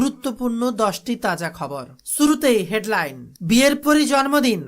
গুরুত্বপূর্ণ দশটি তাজা খবর। শুরুতেই হেডলাইন বিয়ের পরই জন্মদিন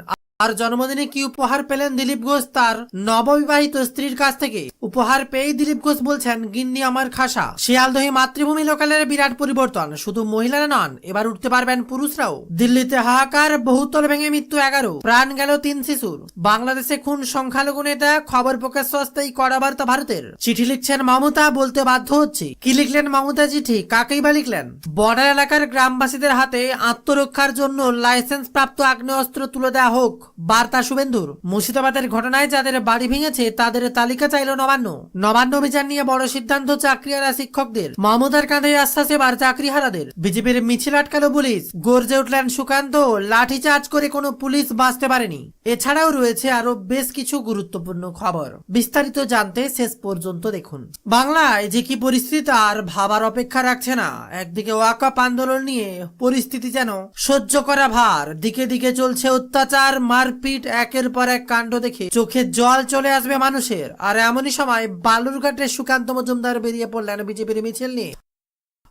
আর জন্মদিনে কি উপহার পেলেন দিলীপ ঘোষ তার নববিবাহিত স্ত্রীর কাছ থেকে? উপহার পেয়েই দিলীপ ঘোষ বলছেন, গিন্নি আমার খাসা। শিয়ালদহি মাতৃভূমি লোকালের বিরাট পরিবর্তন। শুধু মহিলারা নন, এবার উঠতে পারবেন পুরুষরাও। দিল্লিতে হাহাকার, বহুতল ভেঙে মৃত্যু এগারো। প্রাণ গেল তিন শিশুর। বাংলাদেশে খুন সংখ্যালঘু নেতা, খবর প্রকাশ সস্তাই কড়া বার্তা ভারতের। চিঠি লিখছেন মমতা, বলতে বাধ্য হচ্ছে। কি লিখলেন মমতা চিঠি? কাকেই বা লিখলেন? বর্ডার এলাকার গ্রামবাসীদের হাতে আত্মরক্ষার জন্য লাইসেন্স প্রাপ্ত আগ্নেয়াস্ত্র তুলে দেওয়া হোক। বার্তা শুভেন্দুর। মুর্শিদাবাদের ঘটনায় যাদের বাড়ি ভেঙেছে, তাদের তালিকা চাইল নবান্ন। নবান্ন অভিযান নিয়ে বড় সিদ্ধান্ত চাকরিহারা শিক্ষকদের। মমতার কাঁধে আশ্বাস এবার চাকরিহারাদের। বিজেপির মিছিল আটকালো পুলিশ। গর্জে উঠলেন সুকান্ত। লাঠিচার্জ করে কোনো পুলিশ বাঁচতে পারেনি। এছাড়াও রয়েছে আরও বেশ কিছু গুরুত্বপূর্ণ খবর। বিস্তারিত জানতে শেষ পর্যন্ত দেখুন। বাংলায় যে কি পরিস্থিতি আর ভাবার অপেক্ষা রাখছে না। একদিকে ওয়াকাপ আন্দোলন নিয়ে পরিস্থিতি যেন সহ্য করা ভার, দিকে দিকে চলছে অত্যাচার মারপিট একের পর এক কাণ্ড দেখে চোখে জল চলে আসবে মানুষের। আর এমনই সময় বালুরঘাটের সুকান্ত মজুমদার বেরিয়ে পড়লেন বিজেপির মিছিল নিয়ে।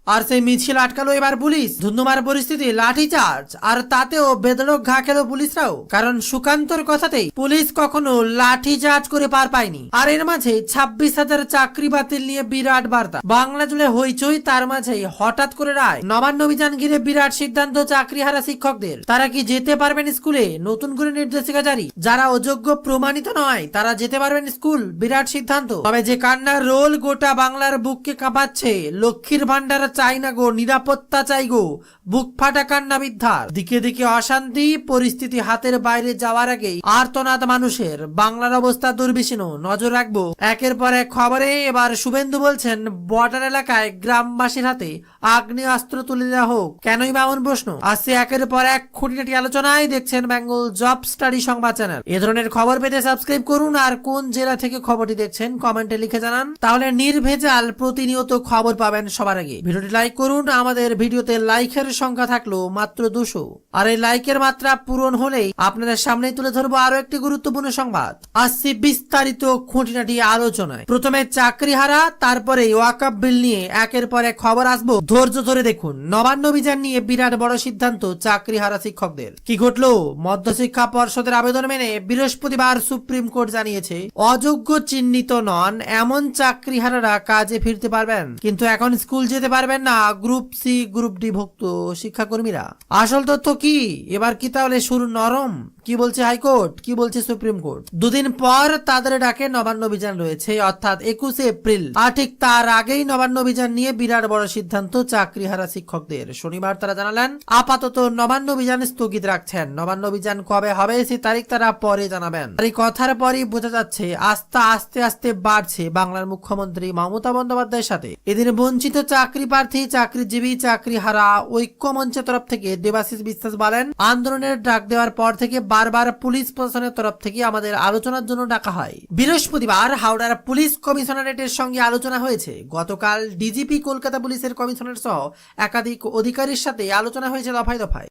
আর সেই মিছিল আটকালো এবার পুলিশ। ধুন্ধুমার পরিস্থিতি লাঠি চার্জ আর তাতেও বেদরক ঘা খেলো পুলিশরাও। কারণ সুকান্তর কথাতেই পুলিশ কখনো লাঠি চার্জ করে পার পায়নি। আর এর মাঝে ছাব্বিশ হাজার চাকরি বাতিল নিয়ে বিরাট বার্তা। বাংলা জুড়ে হইচই, তার মাঝেই হঠাৎ করে রায়। নবান্ন অভিযান ঘিরে বিরাট সিদ্ধান্ত চাকরিহারা শিক্ষকদের। তারা কি যেতে পারবেন স্কুলে? নতুন করে নির্দেশিকা জারি। যারা অযোগ্য প্রমাণিত নয়, তারা যেতে পারবেন স্কুল? বিরাট সিদ্ধান্ত। তবে যে কান্নার রোল গোটা বাংলার বুককে কাঁপাচ্ছে লক্ষ্মীর ভান্ডার চাই না গো, নিরাপত্তা চাই গো। বুক ফাটা কান্না বিদ্ধার। দিকে দিকে অশান্তি, পরিস্থিতি হাতের বাইরে যাওয়ার আগেই আর্তনাদ মানুষের। বাংলার অবস্থা দুর্বিষীণ, নজর রাখব। একের পর এক খবরে এবার শুভেন্দু বলছেন, বর্ডার এলাকায় গ্রামবাসীর হাতে আগ্নেয়াস্ত্র তুলে দেওয়া হোক। কেনই বা এমন প্রশ্ন? আসছে একের পর এক খুঁটিনাটি আলোচনায় দেখছেন বেঙ্গল জব স্টাডি সংবাদ চ্যানেল। এ ধরনের খবর পেতে সাবস্ক্রাইব করুন আর কোন জেলা থেকে খবরটি দেখছেন কমেন্টে লিখে জানান। তাহলে নির্ভেজাল প্রতিনিয়ত খবর পাবেন সবার আগে। ভিডিওটি লাইক করুন, আমাদের ভিডিওতে লাইকের সংখ্যা থাকল মাত্র দুশো। আর এই লাইকের মাত্রা পূরণ হলেই আপনাদের সামনে তুলে ধরবো আরও একটি গুরুত্বপূর্ণ সংবাদ। আসছি বিস্তারিত খুঁটিনাটি আলোচনায়। প্রথমে চাকরিহারা তারপরে ওয়াকাপ বিল নিয়ে একের পর এক খবর আসব। ধৈর্য ধরে দেখুন, নবান্ন অভিযান নিয়ে বিরাট বড় সিদ্ধান্ত চাকরিহারা শিক্ষকদের। কি ঘটলো? মধ্যশিক্ষা পর্ষদের আবেদন মেনে বৃহস্পতিবার সুপ্রিম কোর্ট জানিয়েছে, অযোগ্য চিহ্নিত নন, এমন চাকরিহারারা কাজে ফিরতে পারবেন। কিন্তু এখন স্কুল যেতে পারবেন না গ্রুপ সি গ্রুপ ডি ভুক্ত শিক্ষাকর্মীরা। আসল তথ্য কি? এবার কি তাহলে সুর নরম? কি বলছে হাইকোর্ট? কি বলছে সুপ্রিম কোর্ট? দুদিন পর তাদের ডাকে নবান্ন অভিযান রয়েছে, অর্থাৎ একুশে এপ্রিল। আর ঠিক তার আগেই নবান্ন অভিযান নিয়ে বিরাট বড় সিদ্ধান্ত চাকরি হারা শিক্ষকদের। শনিবার তারা জানালেন, আপাতত নবান্ন অভিযান স্থগিত রাখছেন। নবান্ন অভিযান কবে হবে সে তারিখ তারা পরে জানাবেন। এই কথার পরই বোঝা যাচ্ছে, আস্থা আস্তে আস্তে বাড়ছে বাংলার মুখ্যমন্ত্রী মমতা বন্দ্যোপাধ্যায়ের সাথে। এদিন বঞ্চিত চাকরি প্রার্থী, চাকরিজীবী চাকরি হারা ঐক্য মঞ্চের তরফ থেকে দেবাশিস বিশ্বাস বলেন, আন্দোলনের ডাক দেওয়ার পর থেকে বারবার পুলিশ প্রশাসনের তরফ থেকে আমাদের আলোচনার জন্য ডাকা হয়। বৃহস্পতিবার হাওড়ার পুলিশ কমিশনারেটের সঙ্গে আলোচনা হয়েছে। গতকাল ডিজিপি কলকাতা পুলিশের কমিশনার সহ একাধিক অধিকারীর সাথে আলোচনা হয়েছে দফায় দফায়।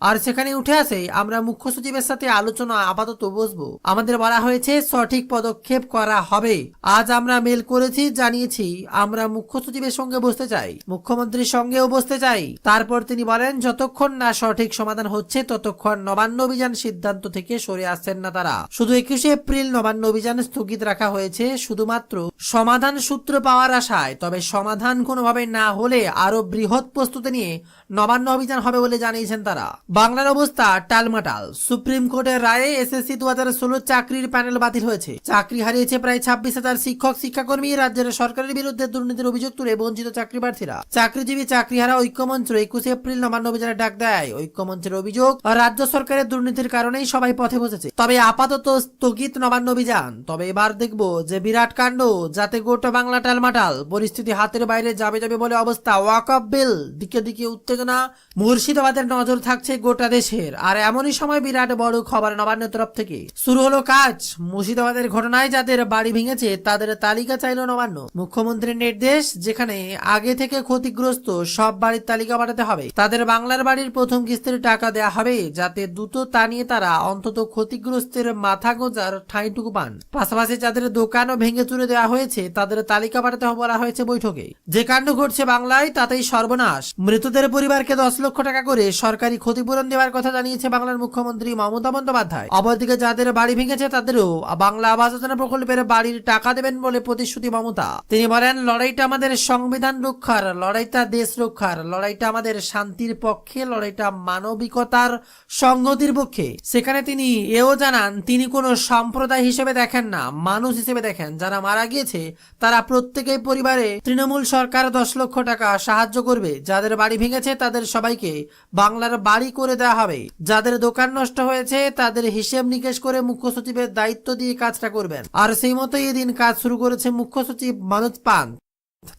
আর সেখানে উঠে আসে, আমরা মুখ্য সচিবের সাথে আলোচনা আপাতত বসবো। আমাদের বলা হয়েছে, সঠিক পদক্ষেপ করা হবে। আজ আমরা মেল করেছি, জানিয়েছি, আমরা মুখ্য সচিবের সঙ্গে বসতে চাই, মুখ্যমন্ত্রীর সঙ্গেও বসতে চাই। তারপর তিনি বলেন, যতক্ষণ না সঠিক সমাধান হচ্ছে, ততক্ষণ নবান্ন অভিযান সিদ্ধান্ত থেকে সরে আসছেন না তারা। শুধু একুশে এপ্রিল নবান্ন অভিযান স্থগিত রাখা হয়েছে, শুধুমাত্র সমাধান সূত্র পাওয়ার আশায়। তবে সমাধান কোনোভাবে না হলে আরও বৃহৎ প্রস্তুতি নিয়ে নবান্ন অভিযান হবে বলে জানিয়েছেন তারা। বাংলার অবস্থা টালমাটাল। সুপ্রিম কোর্টের রায়ে এসএসসি দু হাজার ষোলো চাকরির প্যানেল বাতিল হয়েছে। চাকরি হারিয়েছে প্রায় ছাব্বিশ হাজার শিক্ষক, শিক্ষাকর্মী, রাজ্যের সরকারের বিরুদ্ধে দুর্নীতির অভিযোগ তুলে বঞ্চিত চাকরি প্রার্থীরা চাকরিজীবী চাকরিহারা ঐক্যমঞ্চ একুশে এপ্রিল নবান্ন অভিযানের ডাক দেয়। ঐক্যমঞ্চের অভিযোগ, রাজ্য সরকারের দুর্নীতির কারণেই সবাই পথে বসেছে। তবে আপাতত স্থগিত নবান্ন অভিযান। তবে এবার দেখব যে বিরাট কাণ্ড, যাতে গোটা বাংলা টালমাটাল পরিস্থিতি হাতের বাইরে যাবে যাবে বলে অবস্থা। ওয়াক বিল, দিকে দিকে উত্তেজনা, মুর্শিদাবাদের নজর থাকছে থাকছে গোটা দেশের। আর এমনই সময় বিরাট বড় খবর নবান্নের তরফ থেকে। শুরু হলো কাজ। মুর্শিদাবাদের ঘটনায় যাদের বাড়ি ভেঙেছে, তাদের তালিকা চাইলো নবান্ন। মুখ্যমন্ত্রীর নির্দেশ, যেখানে আগে থেকে ক্ষতিগ্রস্ত সব বাড়ির তালিকা পাঠাতে হবে। তাদের বাংলার বাড়ির প্রথম কিস্তির টাকা দেয়া হবে, যাতে দ্রুত তা নিয়ে তারা অন্তত ক্ষতিগ্রস্তের মাথা গোজার ঠাঁইটুকু পান। পাশাপাশি যাদের দোকানও ভেঙে চুরে দেওয়া হয়েছে, তাদের তালিকা পাঠাতে বলা হয়েছে বৈঠকে। যে কাণ্ড ঘটছে বাংলায়, তাতেই সর্বনাশ। মৃতদের পরিবারকে দশ লক্ষ টাকা করে সরকারি ক্ষতিপূরণ দেওয়ার কথা জানিয়েছে বাংলার মুখ্যমন্ত্রী মমতা বন্দ্যোপাধ্যায়। অপরদিকে যাদের বাড়ি ভেঙেছে, তাদেরও বাংলা আবাস যোজনা প্রকল্পের বাড়ির টাকা দেবেন বলে প্রতিশ্রুতি মমতা। তিনি বলেন, লড়াইটা আমাদের সংবিধান রক্ষার, লড়াইটা দেশ রক্ষার, লড়াইটা আমাদের শান্তির পক্ষে, লড়াইটা মানবিকতার সংগতির পক্ষে। সেখানে তিনি এও জানান, তিনি কোনো সম্প্রদায় হিসেবে দেখেন না, মানুষ হিসেবে দেখেন। যারা মারা গিয়েছে, তারা প্রত্যেকেই পরিবারে তৃণমূল সরকার দশ লক্ষ টাকা সাহায্য করবে। যাদের বাড়ি ভেঙেছে, তাদের সবাইকে বাংলার বাড়ি করে দেওয়া হবে। যাদের দোকান নষ্ট হয়েছে, তাদের হিসেব নিকেশ করে মুখ্য সচিবের দায়িত্ব দিয়ে কাজটা করবেন। আর সেই মতো এদিন কাজ শুরু করেছে মুখ্য সচিব মানজ পান।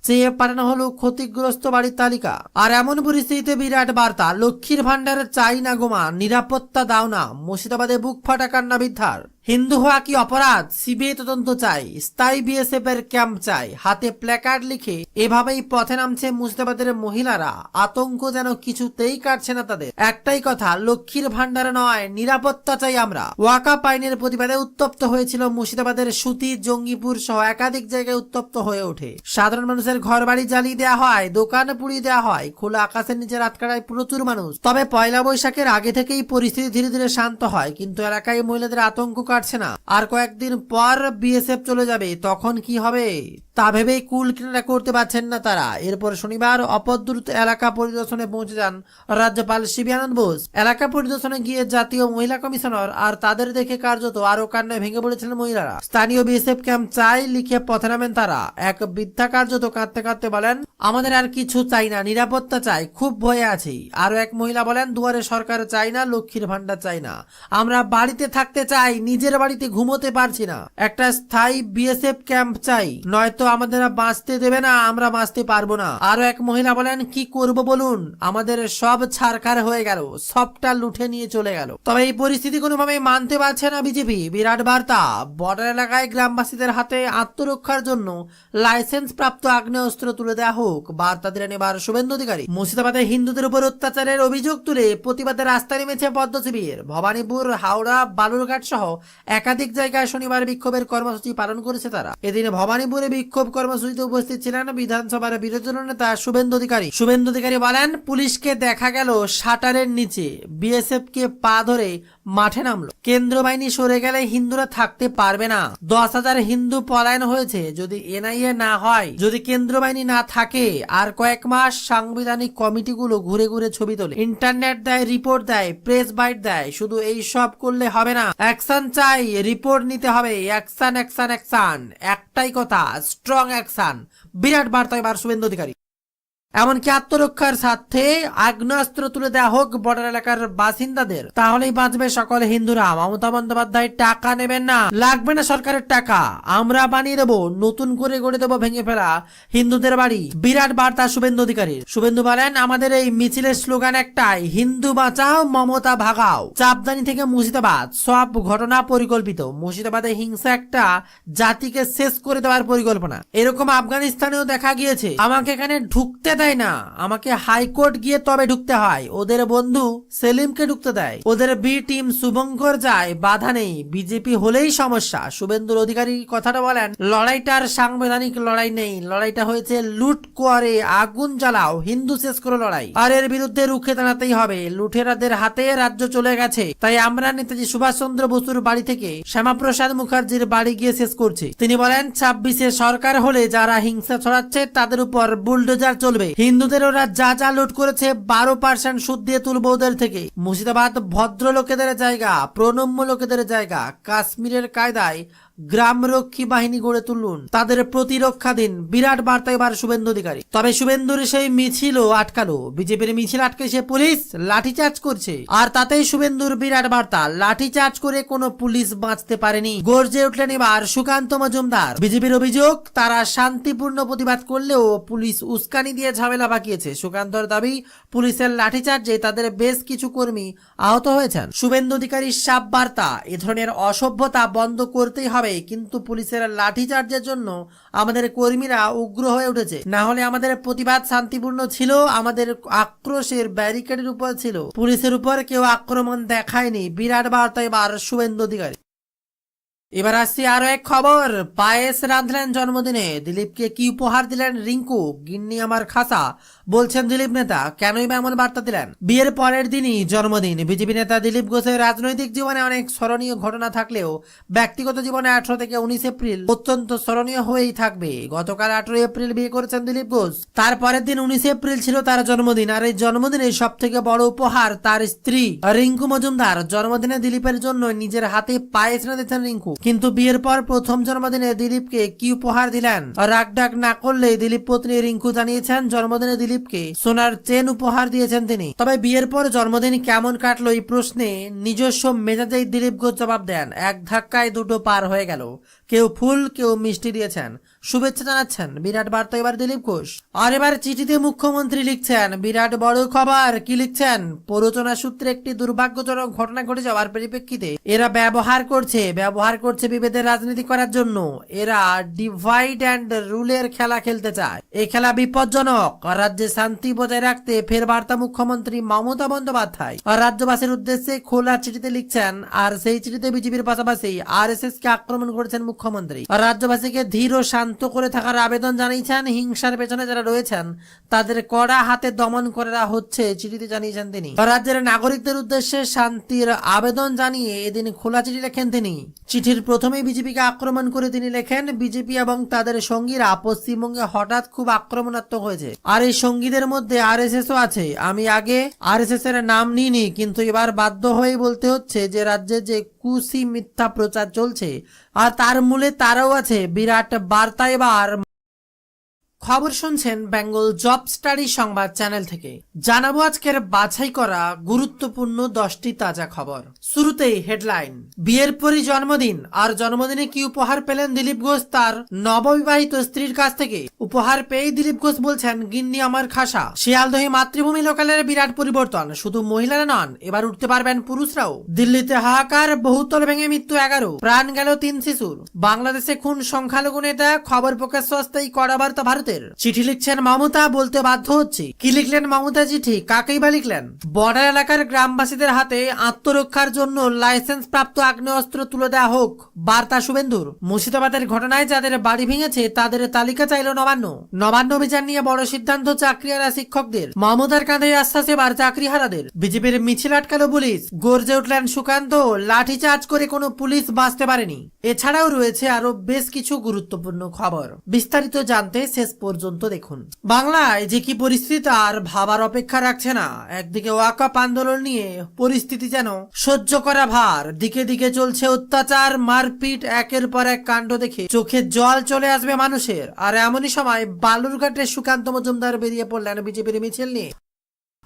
চেয়ে পাঠানো হলো ক্ষতিগ্রস্ত বাড়ির তালিকা। আর এমন পরিস্থিতিতে বিরাট বার্তা, লক্ষ্মীর ভান্ডারের চাই না গোমা, নিরাপত্তা দাও না, মুর্শিদাবাদে বুক ফাটা কান্না বিদ্ধার হিন্দু হওয়া কি অপরাধ? সিবিআই তদন্ত চাই। স্থায়ী বিএসএফ এর ক্যাম্প চাই। হাতে প্ল্যাকার্ড লিখে এভাবেই পথে নামছে মুর্শিদাবাদের মহিলারা। আতঙ্ক যেন কিছুতেই কাটছে না তাদের। একটাই কথা, লক্ষ্মীর ভান্ডার নয়, নিরাপত্তা চাই আমরা। ওয়াকা পাইনের প্রতিবাদে উত্তপ্ত হয়েছিল মুর্শিদাবাদের সুতি, জঙ্গিপুর সহ একাধিক জায়গায় উত্তপ্ত হয়ে ওঠে। সাধারণ মানুষের ঘর বাড়ি জ্বালিয়ে দেওয়া হয়, দোকান পুড়িয়ে দেওয়া হয়, খোলা আকাশের নিচে রাত কাটায় প্রচুর মানুষ। তবে পয়লা বৈশাখের আগে থেকেই পরিস্থিতি ধীরে ধীরে শান্ত হয়, কিন্তু এলাকায় মহিলাদের আতঙ্ক কাটছে না। আর কয়েকদিন পর বিএসএফ চলে যাবে তখন কি হবে? তা ভেবেই কুল কিনারা করতে পারছেন না তারা। এরপর শনিবার অপদ্রুত এলাকা পরিদর্শনে পৌঁছে যান রাজ্যপাল শিবী আনন্দ বোস। এলাকা পরিদর্শনে গিয়ে জাতীয় মহিলা কমিশনার আর তাদের দেখে কার্যত আরও কান্নায় ভেঙে পড়েছিলেন মহিলারা। স্থানীয় বিএসএফ ক্যাম্প চাই লিখে পথে নামেন তারা। এক বৃদ্ধা কার্যত কাঁদতে কাঁদতে বলেন, আমাদের আর কিছু চাই না, নিরাপত্তা চাই, খুব ভয়ে আছি। আরও এক মহিলা বলেন, দুয়ারে সরকার চাই না, লক্ষ্মীর ভান্ডার চাই না। আমরা বাড়িতে থাকতে চাই, নিজের বাড়িতে ঘুমোতে পারছি না। একটা স্থায়ী বিএসএফ ক্যাম্প চাই, নয়তো আমাদের আর বাঁচতে দেবে না, আমরা বাঁচতে পারব না। আরও এক মহিলা বলেন, কি করব বলুন? আমাদের সব ছারখার হয়ে গেল, সবটা লুঠে নিয়ে চলে গেল। তবে এই পরিস্থিতি কোনোভাবেই মানতে পারছে না বিজেপি। বিরাট বার্তা, বর্ডার এলাকায় গ্রামবাসীদের হাতে আত্মরক্ষার জন্য লাইসেন্স প্রাপ্ত আগ্নেয়াস্ত্র তুলে দেওয়া হোক, বার্তা দিলেন এবার শুভেন্দু অধিকারী। মুর্শিদাবাদে হিন্দুদের উপর অত্যাচারের অভিযোগ তুলে প্রতিবাদে রাস্তায় নেমেছে পদ্ম শিবির। ভবানীপুর, হাওড়া, বালুরঘাট সহ একাধিক জায়গায় শনিবার বিক্ষোভের কর্মসূচি পালন করেছে তারা। এদিন ভবানীপুরে বিক্ষোভ কর্মসূচিতে উপস্থিত ছিলেন বিধানসভার বিরোধী নেতা শুভেন্দু অধিকারী। শুভেন্দু অধিকারী বলেন, পুলিশকে দেখা গেল শাটারের নিচে, বিএসএফ কে পা ধরে মাঠে নামলো। কেন্দ্র বাহিনী সরে গেলে হিন্দুরা থাকতে পারবে না। দশ হাজার হিন্দু পলায়ন হয়েছে। যদি এনআইএ না হয়, যদি কেন্দ্র বাহিনী না থাকে, আর কয়েক মাস সাংবিধানিক কমিটিগুলো ঘুরে ঘুরে ছবি তোলে। ইন্টারনেট দেয়, রিপোর্ট দেয়, প্রেস বাইট দেয়, শুধু এই সব করলে হবে না। অ্যাকশন চাই, রিপোর্ট নিতে হবে। Action action action. একটাই কথা, স্ট্রং অ্যাকশন। বিরাট বার্তা এবার শুভেন্দু অধিকারী। এমনকি আত্মরক্ষার স্বার্থে আগ্নেয়াস্ত্র তুলে দেওয়া হোক বর্ডার এলাকার বাসিন্দাদের, তাহলেই বাঁচবে সকল হিন্দুরা। মমতা বন্দ্যোপাধ্যায়, টাকা নেবেন না। লাগবে না সরকারের টাকা। আমরা বানিয়ে দেবো, নতুন করে গড়ে দেবো ভেঙে ফেলা হিন্দুদের বাড়ি। বিরাট বার্তা শুভেন্দু অধিকারীর। শুভেন্দু বলেন, আমাদের এই মিছিলের স্লোগান একটাই, হিন্দু বাঁচাও, মমতা ভাগাও। চাপদানি থেকে মুর্শিদাবাদ, সব ঘটনা পরিকল্পিত। মুর্শিদাবাদে হিংসা একটা জাতিকে শেষ করে দেওয়ার পরিকল্পনা। এরকম আফগানিস্তানেও দেখা গিয়েছে। আমাকে এখানে ঢুকতে দেয় না। আমাকে হাইকোর্ট গিয়ে তবে ঢুকতে হয়। ওদের বন্ধু সেলিমকে ঢুকতে দেয়। ওদের বি টিম শুভঙ্কর যায়, বাধা নেই। বিজেপি হলেই সমস্যা। শুভেন্দুর অধিকারী কথাটা বলেন, লড়াইটার সাংবিধানিক লড়াই নেই। লড়াইটা হয়েছে লুট করে আগুন জ্বালাও, হিন্দু শেষ করে লড়াই। আর এর বিরুদ্ধে রুখে দাঁড়াতেই হবে। লুঠেরাদের হাতে রাজ্য চলে গেছে। তাই আমরা নেতাজি সুভাষচন্দ্র বসুর বাড়ি থেকে শ্যামাপ্রসাদ মুখার্জির বাড়ি গিয়ে শেষ করছি। তিনি বলেন, ছাব্বিশে সরকার হলে যারা হিংসা ছড়াচ্ছে, তাদের উপর বুলডোজার চলবে। হিন্দুদের ওরা যা যা লুট করেছে বারো পার্সেন্ট সুদ দিয়ে তুলবো ওদের থেকে। মুর্শিদাবাদ ভদ্র লোকেদের জায়গা, প্রণম্য লোকেদের জায়গা, কাশ্মীরের কায়দায় গ্রামরক্ষী বাহিনী গড়ে তুলুন। তাদের প্রতিরক্ষা দিন। বিরাট বার্তা এবার শুভেন্দু অধিকারী। তবে শুভেন্দুর সেই মিছিল আটকালো। বিজেপির মিছিল আটকে সে পুলিশ লাঠিচার্জ করছে। আর তাতেই শুভেন্দুর বিরাট বার্তা। লাঠিচার্জ করে কোনো পুলিশ বাঁচতে পারেনি। গর্জে উঠলেন এবার সুকান্ত মজুমদার। বিজেপির অভিযোগ, তারা শান্তিপূর্ণ প্রতিবাদ করলেও পুলিশ উস্কানি দিয়ে ঝামেলা বাকিয়েছে। সুকান্তর দাবি, পুলিশের লাঠিচার্জে তাদের বেশ কিছু কর্মী আহত হয়েছেন। শুভেন্দু অধিকারীর সাপ বার্তা, এ ধরনের অসভ্যতা বন্ধ করতেই হবে কিন্তু পুলিশের লাঠিচার্জের জন্য আমাদের কর্মীরা উগ্র হয়ে উঠেছে। না হলে আমাদের প্রতিবাদ শান্তিপূর্ণ ছিল, আমাদের আক্রোশের ব্যারিকেডের উপর ছিল। পুলিশের উপর কেউ আক্রমণ দেখায়নি। বিরাট বার্তা এবার শুভেন্দু অধিকারী। এবার আসছি আরও এক খবর। পায়েস রাঁধলেন জন্মদিনে। দিলীপকে কি উপহার দিলেন রিঙ্কু? গিন্নি আমার খাসা, বলছেন দিলীপ নেতা, কেনই বা এমন বার্তা দিলেন? বিয়ের পরের দিনই জন্মদিন। বিজেপি নেতা দিলীপ ঘোষের রাজনৈতিক জীবনে অনেক স্মরণীয় ঘটনা থাকলেও ব্যক্তিগত জীবনে আঠারো থেকে উনিশ এপ্রিল অত্যন্ত স্মরণীয় হয়েই থাকবে। গতকাল আঠারো এপ্রিল বিয়ে করেছেন দিলীপ ঘোষ। তার পরের দিন উনিশ এপ্রিল ছিল তার জন্মদিন। আর এই জন্মদিনে সব থেকে বড় উপহার তার স্ত্রী রিঙ্কু মজুমদার। জন্মদিনে দিলীপের জন্য নিজের হাতে পায়েস দিচ্ছেন রিঙ্কু। কিন্তু বিয়ের পর প্রথম জন্মদিনে দিলীপকে কি উপহার দিলেন? রাগ ডাক না করলে দিলীপ পত্নী রিঙ্কু জানিয়েছেন জন্মদিনে দিলীপকে সোনার চেন উপহার দিয়েছেন তিনি। তবে বিয়ের পর জন্মদিন কেমন কাটলো এই প্রশ্নে নিজস্ব মেজাজেই দিলীপ ঘোষ জবাব দেন, এক ধাক্কায় দুটো পার হয়ে গেল। কেউ ফুল, কেউ মিষ্টি দিয়েছেন। শুভেচ্ছা জানাচ্ছেন বিরাট বার্তা এবার দিলীপ ঘোষ। আর এবার চিঠিতে মুখ্যমন্ত্রী লিখছেন, বিরাট বড় খবর, কি লিখছেন? প্ররোচনা সূত্রে একটি দুর্ভাগ্যজনক ঘটনা ঘটে যাওয়ার পরিপ্রেক্ষিতে এরা ব্যবহার করছে ব্যবহার করছে বিভেদের রাজনীতি করার জন্য। এরা ডিভাইড অ্যান্ড রুলের খেলা খেলতে চায়। এই খেলা বিপজ্জনক। রাজ্যে শান্তি বজায় রাখতে ফের বার্তা মুখ্যমন্ত্রী মমতা বন্দ্যোপাধ্যায়। রাজ্যবাসীর উদ্দেশ্যে খোলা চিঠিতে লিখছেন, আর সেই চিঠিতে বিজেপির পাশাপাশি আর এস কে আক্রমণ করেছেন মুখ্যমন্ত্রী। রাজ্যবাসীকে ধীর ও শান্ত করে থাকার আবেদন জানিয়েছেন। হিংসার পেছনে যারা রয়েছেন, তাদের কড়া হাতে দমন করা হচ্ছে চিঠিতে জানিয়েছেন তিনি। রাজ্যের নাগরিকদের উদ্দেশ্যে শান্তির আবেদন জানিয়ে এদিন খোলা চিঠি লেখেন তিনি। চিঠির প্রথমেই বিজেপিকে আক্রমণ করে তিনি লেখেন, বিজেপি এবং তাদের সঙ্গীরা পশ্চিমবঙ্গে হঠাৎ খুব আক্রমণাত্মক হয়েছে। আর এই সঙ্গীদের মধ্যে আর ও আছে। আমি আগে আর এর নাম নিইনি, কিন্তু এবার বাধ্য হয়ে বলতে হচ্ছে যে রাজ্যে যে কুসি মিথ্যা প্রচার চলছে। আর তার মূলে তারাও আছে। বিরাট বার্তা এবার খবর শুনছেন বেঙ্গল জব স্টাডি সংবাদ চ্যানেল থেকে। জানাব আজকের বাছাই করা গুরুত্বপূর্ণ দশটি তাজা খবর। শুরুতেই হেডলাইন, বিয়ের পরই জন্মদিন, আর জন্মদিনে কি উপহার পেলেন দিলীপ ঘোষ তার নববিবাহিত স্ত্রীর কাছ থেকে? উপহার পেয়েই দিলীপ ঘোষ বলছেন, গিন্নি আমার খাসা। শিয়ালদহে মাতৃভূমি লোকালের বিরাট পরিবর্তন, শুধু মহিলারা নন, এবার উঠতে পারবেন পুরুষরাও। দিল্লিতে হাহাকার, বহুতল ভেঙে মৃত্যু এগারো, প্রাণ গেল তিন শিশুর। বাংলাদেশে খুন সংখ্যালঘু নেতা, খবর প্রকাশ অস্থায়ী কড়া বার্তা ভারতের চিঠি লিখছেন মমতা, বলতে বাধ্য হচ্ছে। কি লিখলেন মমতা চিঠি? কাকেই বা লিখলেন? বর্ডার এলাকার গ্রামবাসীদের হাতে আত্মরক্ষার জন্য লাইসেন্স প্রাপ্ত আগ্নেয়াস্ত্র তুলে দেওয়া হোক। বার্তা, শুভেন্দুর। মুর্শিদাবাদের ঘটনায় যাদের বাড়ি ভেঙেছে, তাদের তালিকা চাইল নবান্ন। নবান্ন অভিযান নিয়ে বড় সিদ্ধান্ত চাকরিহারা শিক্ষকদের। মমতার কাঁধে আশ্বাস এবার চাকরিহারাদের। বিজেপির মিছিল আটকালো পুলিশ। গর্জে উঠলেন সুকান্ত। লাঠিচার্জ করে কোনো পুলিশ বাঁচতে পারেনি। এছাড়াও রয়েছে আরও বেশ কিছু গুরুত্বপূর্ণ খবর। বিস্তারিত জানতে শেষ পর্যন্ত দেখুন। বাংলায় যে কি পরিস্থিতি আর ভাবার অপেক্ষা রাখছে না। একদিকে ওয়াকাপ আন্দোলন নিয়ে পরিস্থিতি যেন সহ্য করা ভার, দিকে দিকে চলছে অত্যাচার, মারপিট, একের পর এক কাণ্ড দেখে চোখে জল চলে আসবে মানুষের। আর এমনই সময় বালুরঘাটের সুকান্ত মজুমদার বেরিয়ে পড়লেন বিজেপির মিছিল নিয়ে।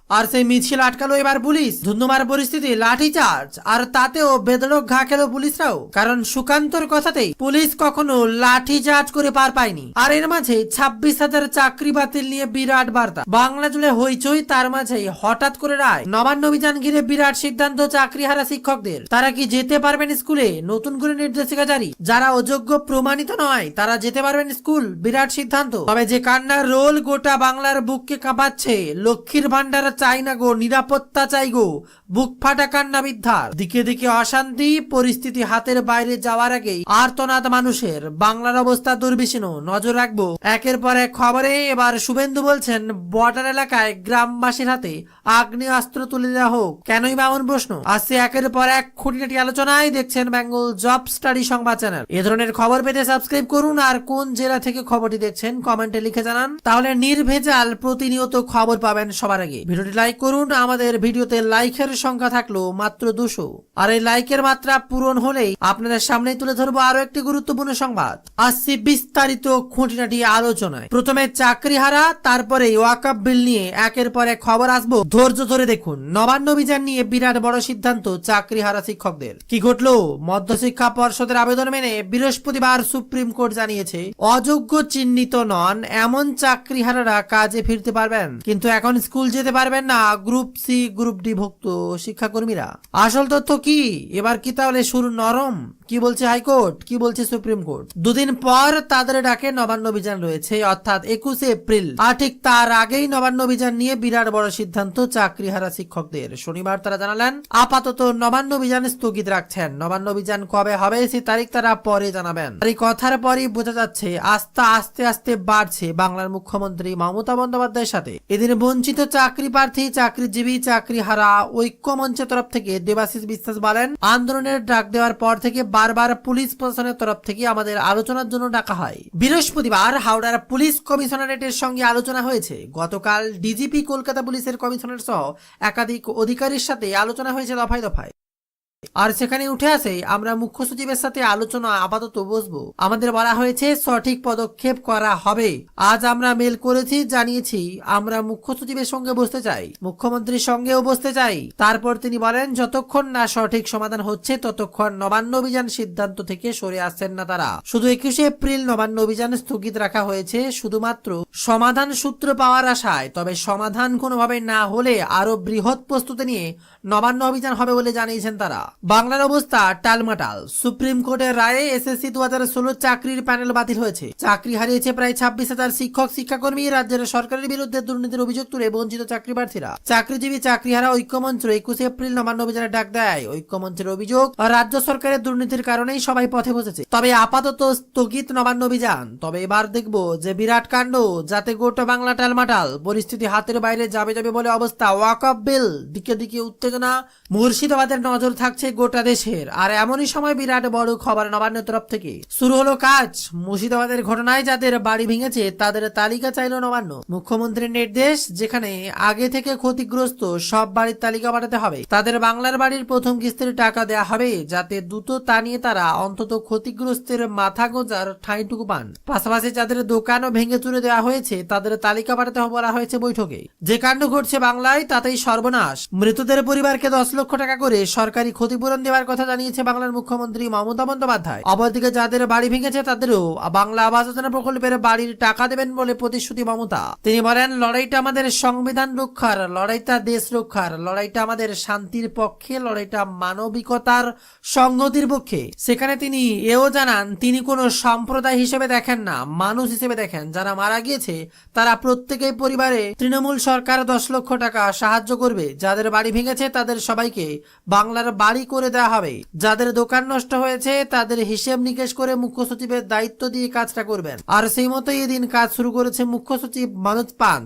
আর সেই মিছিল আটকালো এবার পুলিশ। ধুন্ধুমার পরিস্থিতি লাঠি চার্জ আর তাতেও বেদরক ঘা খেলো পুলিশরাও। কারণ সুকান্তর কথাতেই পুলিশ কখনো লাঠি চার্জ করে পার পায়নি। আর এর মাঝে ছাব্বিশ হাজার চাকরি বাতিল নিয়ে বিরাট বার্তা। বাংলা জুড়ে হইচই, তার মাঝেই হঠাৎ করে রায়। নবান্ন অভিযান ঘিরে বিরাট সিদ্ধান্ত চাকরি হারা শিক্ষকদের। তারা কি যেতে পারবেন স্কুলে? নতুন করে নির্দেশিকা জারি। যারা অযোগ্য প্রমাণিত নয়, তারা যেতে পারবেন স্কুল। বিরাট সিদ্ধান্ত। তবে যে কান্নার রোল গোটা বাংলার বুককে কাঁপাচ্ছে লক্ষ্মীর ভান্ডার চাই না গো, নিরাপত্তা চাই গো। বুক ফাটা কান্না বিদ্ধার। দিকে দিকে অশান্তি, পরিস্থিতি হাতের বাইরে যাওয়ার আগেই আর্তনাদ মানুষের। বাংলার অবস্থা দুর্বিষীণ, নজর রাখব। একের পর এক খবরে এবার শুভেন্দু বলছেন, বর্ডার এলাকায় গ্রামবাসীর হাতে আগ্নেয় অস্ত্র তুলে দেওয়া হোক। কেনই বা এমন প্রশ্ন? আসছে একের পর এক খুঁটিনাটি আলোচনায় দেখছেন বেঙ্গল জব স্টাডি সংবাদ চ্যানেল। এ ধরনের খবর পেতে সাবস্ক্রাইব করুন আর কোন জেলা থেকে খবরটি দেখছেন কমেন্টে লিখে জানান। তাহলে নির্ভেজাল প্রতিনিয়ত খবর পাবেন সবার আগে। ভিডিওটি ভিডিওটি লাইক করুন, আমাদের ভিডিওতে লাইকের সংখ্যা থাকল মাত্র দুশো। আর এই লাইকের মাত্রা পূরণ হলেই আপনাদের সামনে তুলে ধরবো আরও একটি গুরুত্বপূর্ণ সংবাদ। আসছি বিস্তারিত খুঁটিনাটি আলোচনায়। প্রথমে চাকরি হারা, তারপরে ওয়াকাপ বিল নিয়ে একের পর এক খবর আসব। ধৈর্য ধরে দেখুন, নবান্ন অভিযান নিয়ে বিরাট বড় সিদ্ধান্ত চাকরি হারা শিক্ষকদের। কি ঘটলো? মধ্যশিক্ষা পর্ষদের আবেদন মেনে বৃহস্পতিবার সুপ্রিম কোর্ট জানিয়েছে, অযোগ্য চিহ্নিত নন, এমন চাকরি হারারা কাজে ফিরতে পারবেন। কিন্তু এখন স্কুল যেতে পারবেন না গ্রুপ সি গ্রুপ ডি ভুক্ত শিক্ষাকর্মীরা। আসল তথ্য কি? এবার কি তাহলে শুরু নরম? কি বলছে হাইকোর্ট? কি বলছে সুপ্রিম কোর্ট? দুদিন পর তাদের ডাকে নবান্ন অভিযান রয়েছে, অর্থাৎ একুশে এপ্রিল। আর ঠিক তার আগেই নবান্ন অভিযান নিয়ে বিরাট বড় সিদ্ধান্ত চাকরি হারা শিক্ষকদের। শনিবার তারা জানালেন, আপাতত নবান্ন অভিযান স্থগিত রাখছেন। নবান্ন অভিযান কবে হবে সেই তারিখ তারা পরে জানাবেন। আর এই কথার পরই বোঝা যাচ্ছে, আস্থা আস্তে আস্তে বাড়ছে বাংলার মুখ্যমন্ত্রী মমতা বন্দ্যোপাধ্যায়ের সাথে। এদিন বঞ্চিত চাকরি প্রার্থী চাকরিজীবী চাকরি হারা ঐক্য মঞ্চের তরফ থেকে দেবাশিস বিশ্বাস বলেন, আন্দোলনের ডাক দেওয়ার পর থেকে বারবার পুলিশ প্রশাসনের তরফ থেকে আমাদের আলোচনার জন্য ডাকা হয়। বৃহস্পতিবার হাওড়ার পুলিশ কমিশনারেটের সঙ্গে আলোচনা হয়েছে। গতকাল ডিজিপি কলকাতা পুলিশের কমিশনার সহ একাধিক অধিকারীর সাথে আলোচনা হয়েছে দফায় দফায়। আর সেখানে উঠে আসে, আমরা মুখ্য সচিবের সাথে আলোচনা আপাতত বসবো। আমাদের বলা হয়েছে, সঠিক পদক্ষেপ করা হবে। আজ আমরা মেল করেছি, জানিয়েছি, আমরা মুখ্য সচিবের সঙ্গে বসতে চাই। মুখ্যমন্ত্রীর সঙ্গেও বসতে চাই। তারপর তিনি বলেন, যতক্ষণ না সঠিক সমাধান হচ্ছে, ততক্ষণ নবান্ন অভিযান সিদ্ধান্ত থেকে সরে আসছেন না তারা। শুধু একুশে এপ্রিল নবান্ন অভিযান স্থগিত রাখা হয়েছে, শুধুমাত্র সমাধান সূত্র পাওয়ার আশায়। তবে সমাধান কোনোভাবে না হলে আরও বৃহৎ প্রস্তুতি নিয়ে নবান্ন অভিযান হবে বলে জানিয়েছেন তারা। বাংলার অবস্থা টালমাটাল। সুপ্রিম কোর্টের রায়ে এসএসসি দু হাজার ষোলো চাকরির প্যানেল বাতিল হয়েছে। চাকরি হারিয়েছে প্রায় ছাব্বিশ হাজার শিক্ষক, শিক্ষাকর্মী, রাজ্যের সরকারের বিরুদ্ধে দুর্নীতির অভিযোগ তুলে বঞ্চিত চাকরি প্রার্থীরা চাকরিজীবী চাকরিহারা ঐক্যমঞ্চ একুশে এপ্রিল নবান্ন অভিযানে ডাক দেয়। ঐক্যমঞ্চের অভিযোগ, রাজ্য সরকারের দুর্নীতির কারণেই সবাই পথে বসেছে। তবে আপাতত স্থগিত নবান্ন অভিযান। তবে এবার দেখব যে বিরাট কাণ্ড, যাতে গোটা বাংলা টালমাটাল পরিস্থিতি হাতের বাইরে যাবে যাবে বলে অবস্থা। ওয়াক বিল, দিকে দিকে উত্তেজনা, মুর্শিদাবাদের নজর থাকছে গোটা দেশের, আর এমনই সময় বিরাট বড় খবর নবান্নের তরফ থেকে। শুরু হলো কাজ। মুর্শিদাবাদের ঘটনায় যাদের বাড়ি ভেঙেছে, তাদের তালিকা চাইলো নবান্ন। মুখ্যমন্ত্রীর নির্দেশ, যেখানে আগে থেকে ক্ষতিগ্রস্ত সব বাড়ির তালিকা পাঠাতে হবে। তাদের বাংলার বাড়ির প্রথম কিস্তির টাকা দেয়া হবে, যাতে দ্রুত তা নিয়ে তারা অন্তত ক্ষতিগ্রস্তের মাথা গোজার ঠাঁইটুকু পান। পাশাপাশি যাদের দোকানও ভেঙে চুরে দেওয়া হয়েছে, তাদের তালিকা পাঠাতে বলা হয়েছে বৈঠকে। যে কাণ্ড ঘটছে বাংলায়, তাতেই সর্বনাশ। মৃতদের পরিবারকে দশ লক্ষ টাকা করে সরকারি ক্ষতিপূরণ দেওয়ার কথা জানিয়েছে বাংলার মুখ্যমন্ত্রী মমতা বন্দ্যোপাধ্যায়। অপরদিকে যাদের বাড়ি ভেঙেছে, তাদেরও বাংলা আবাস যোজনা প্রকল্পের বাড়ির টাকা দেবেন বলে প্রতিশ্রুতি মমতা। তিনি বলেন, লড়াইটা আমাদের সংবিধান রক্ষার, লড়াইটা দেশ রক্ষার, লড়াইটা আমাদের শান্তির পক্ষে, লড়াইটা মানবিকতার সংগতির পক্ষে। সেখানে তিনি এও জানান, তিনি কোনো সম্প্রদায় হিসেবে দেখেন না, মানুষ হিসেবে দেখেন। যারা মারা গিয়েছে, তারা প্রত্যেকেই পরিবারে তৃণমূল সরকার দশ লক্ষ টাকা সাহায্য করবে। যাদের বাড়ি ভেঙেছে, তাদের সবাইকে বাংলার বাড়ি করে দেওয়া হবে। যাদের দোকান নষ্ট হয়েছে, তাদের হিসেব নিকেশ করে মুখ্য সচিবের দায়িত্ব দিয়ে কাজটা করবেন। আর সেই মতো এদিন কাজ শুরু করেছে মুখ্য সচিব মনোজ পান।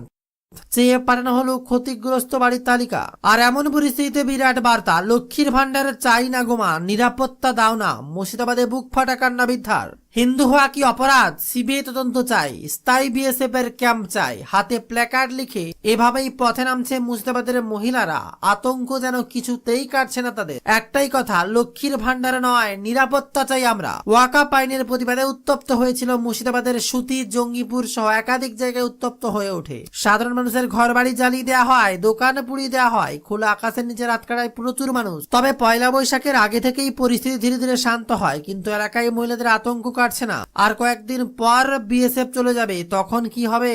চেয়ে পাঠানো হলো ক্ষতিগ্রস্ত বাড়ির তালিকা। আর এমন পরিস্থিতিতে বিরাট বার্তা, লক্ষ্মীর ভান্ডারের চাই না গোমা, নিরাপত্তা দাও না, মুর্শিদাবাদে বুক ফাটা কান্না বিদ্ধার হিন্দু হওয়া কি অপরাধ? সিবিআই তদন্ত চাই। স্থায়ী বিএসএফ এর ক্যাম্প চাই। হাতে প্ল্যাকার্ড লিখে এভাবেই পথে নামছে মুর্শিদাবাদের মহিলারা। আতঙ্ক যেন কিছুতেই কাটছে না তাদের। একটাই কথা, লক্ষ্মীর ভান্ডার নয়, নিরাপত্তা চাই আমরা। ওয়াকা পাইনের প্রতিবাদে উত্তপ্ত হয়েছিল মুর্শিদাবাদের সুতি, জঙ্গিপুর সহ একাধিক জায়গায় উত্তপ্ত হয়ে ওঠে। সাধারণ মানুষের ঘর বাড়ি জ্বালিয়ে দেওয়া হয়, দোকান পুড়িয়ে দেওয়া হয়, খোলা আকাশের নিচে রাত কাটায় প্রচুর মানুষ। তবে পয়লা বৈশাখের আগে থেকেই পরিস্থিতি ধীরে ধীরে শান্ত হয়, কিন্তু এলাকায় মহিলাদের আতঙ্ক কাটছে না। আর কয়েকদিন পর বিএসএফ চলে যাবে, তখন কি হবে?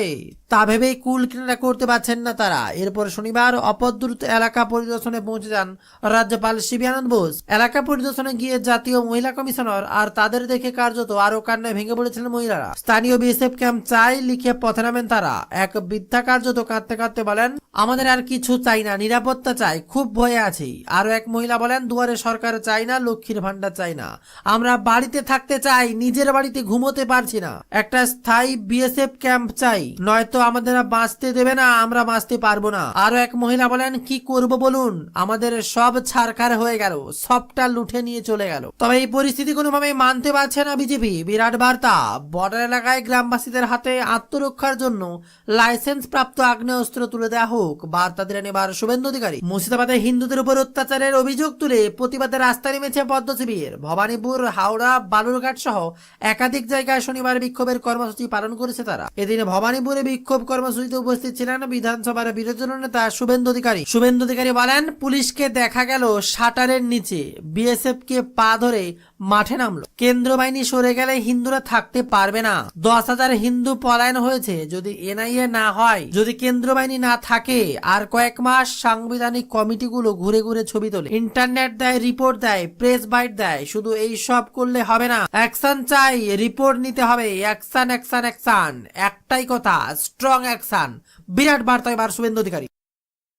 তা ভেবেই কুল কিনারা করতে পারছেন না তারা। এরপর শনিবার অপদ্রুত এলাকা পরিদর্শনে পৌঁছে যান রাজ্যপাল শিবী আনন্দ বোস। এলাকা পরিদর্শনে গিয়ে জাতীয় মহিলা কমিশনার আর তাদের দেখে কার্যত আরও কান্নায় ভেঙে পড়েছিলেন মহিলারা। স্থানীয় বিএসএফ ক্যাম্প চাই লিখে পথে নামেন তারা। এক বৃদ্ধা কার্যত কাঁদতে কাঁদতে বলেন, আমাদের আর কিছু চাই না, নিরাপত্তা চাই, খুব ভয়ে আছি। আরও এক মহিলা বলেন, দুয়ারে সরকার চাই না, লক্ষ্মীর ভান্ডার চাই না। আমরা বাড়িতে থাকতে চাই নিজের বাড়িতে ঘুমোতে পারছি না। একটা স্থায়ী বিএসএফ ক্যাম্প চাই, নয়তো আমাদের বাঁচতে দেবে না, আমরা বাঁচতে পারব না। আরও এক মহিলা বলেন, কি করব বলুন? আমাদের সব ছারখার হয়ে গেল, সবটা লুঠে নিয়ে চলে গেল। তবে এই পরিস্থিতি কোনোভাবেই মানতে পারছে না বিজেপি। বিরাট বার্তা, বর্ডার এলাকায় গ্রামবাসীদের হাতে আত্মরক্ষার জন্য লাইসেন্স প্রাপ্ত আগ্নেয়াস্ত্র তুলে দেওয়া হোক। বার্তা দিলেন এবার শুভেন্দু অধিকারী। মুর্শিদাবাদে হিন্দুদের উপর অত্যাচারের অভিযোগ তুলে প্রতিবাদে রাস্তা নেমেছে পদ্ম শিবির ভবানীপুর, হাওড়া, বালুরঘাট সহ একাধিক জায়গায় শনিবার বিক্ষোভের কর্মসূচি পালন করেছে তারা। এদিন ভবানীপুরে বিক্ষোভ কর্মসূচিতে উপস্থিত ছিলেন বিধানসভার বিরোধী নেতা শুভেন্দু অধিকারী। শুভেন্দু অধিকারী বলেন, পুলিশকে দেখা গেল শাটারের নিচে। বিএসএফ কে পা ধরে মাঠে নামলো। কেন্দ্র বাহিনী সরে গেলে হিন্দুরা থাকতে পারবে না। দশ হাজার হিন্দু পলায়ন হয়েছে। যদি এনআইএ না হয়, যদি কেন্দ্র বাহিনী না থাকে, আর কয়েক মাস সাংবিধানিক কমিটিগুলো ঘুরে ঘুরে ছবি তোলে। ইন্টারনেট দেয়, রিপোর্ট দেয়, প্রেস বাইট দেয়। শুধু এই সব করলে হবে না। অ্যাকশন চাই, রিপোর্ট নিতে হবে। Action action action. একটাই কথা, স্ট্রং অ্যাকশন। বিরাট বার্তা এবার শুভেন্দু অধিকারী।